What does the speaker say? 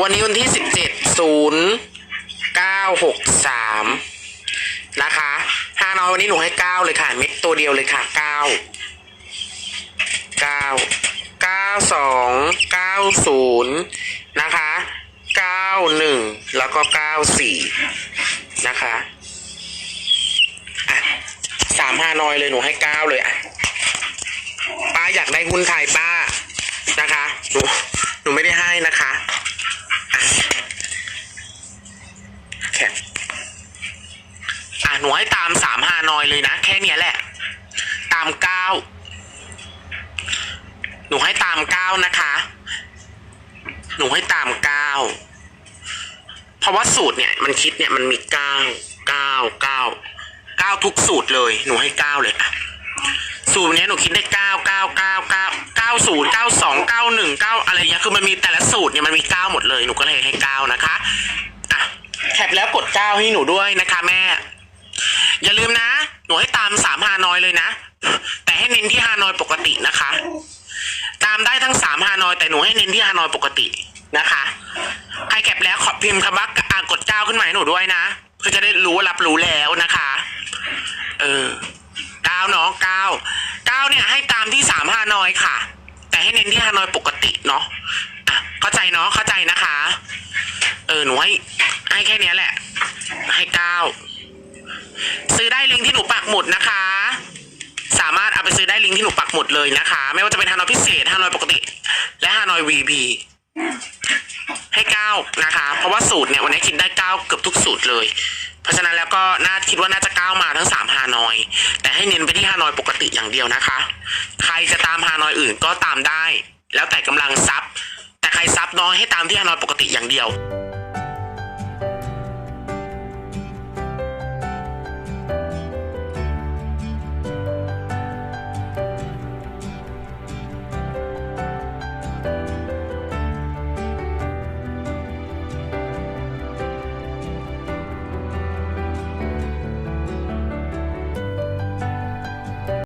วันนี้วันที่สิบเจ็ดศูนย์เก้าหกสามนะคะฮานอยวันนี้หนูให้เก้าเลยค่ะเม็ดตัวเดียวเลยค่ะเก้าเก้าเก้าสองเก้าศูนย์นะคะเก้าหนึ่งแล้วก็เก้าสี่นะคะอะสามฮานอยเลยหนูให้เก้าเลยอะป้าอยากได้หุ้นไทยป้านะคะหนูหนูไม่ได้ให้นะคะอะแค่อะ หนูให้ตามสามฮานอยเลยนะ แค่เนี้ยแหละ ตามเก้าหนูให้ตามเก้านะคะ หนูให้ตามเก้าเพราะว่าสูตรเนี่ยมันคิดเนี่ยมันมีเก้าเก้าเก้าเก้าทุกสูตรเลย หนูให้เก้าเลยอะสูตรเนี้ยหนูคิดได้เก้าเก้าเก้าเก้าเก้าศูนย์เก้าสองเก้าหนึ่งเก้าอะไรเงี้ยคือมันมีแต่ละสูตรเนี่ยมันมีเก้าหมดเลยหนูก็เลยให้เก้านะคะอะแคปแล้วกดเก้าให้หนูด้วยนะคะแม่ อย่าลืมนะ หนูให้ตามสามฮานอยเลยนะ แต่ให้เน้นที่ฮานอยปกตินะคะ ตามได้ทั้งสามฮานอย แต่หนูให้เน้นที่ฮานอยปกตินะคะใครแคปแล้วขอพิมพ์คำว่าอ่ากดเก้าขึ้นมาให้หนูด้วยนะเพื่อจะได้รู้ว่ารับรู้แล้วนะคะ เออเก้าเนาะเก้าเก้าเนี่ยให้ตามที่สามฮานอยค่ะ แต่ให้เน้นที่ฮานอยปกติเนาะอะเข้าใจเนาะเข้าใจนะคะ เออหนูให้ให้แค่เนี้ยแหละ ให้เก้า ซื้อได้ลิงก์ที่หนูปักหมุดนะคะ สามารถเอาไปซื้อได้ลิงก์ที่หนูปักหมุดเลยนะคะ ไม่ว่าจะเป็นฮานอยพิเศษฮานอยปกติ และฮานอยวีพีให้เก้านะคะ เพราะว่าสูตรเนี่ยวันนี้คิดได้เก้าเกือบทุกสูตรเลย เพราะฉะนั้นแล้วก็น่าคิดว่าน่าจะเก้ามาทั้งสามฮานอย แต่ให้เน้นไปที่ฮานอยปกติอย่างเดียวนะคะ ใครจะตามฮานอยอื่นก็ตามได้ แล้วแต่กำลังซับแต่ใครซับน้อยให้ตามที่ฮานอยปกติอย่างเดียว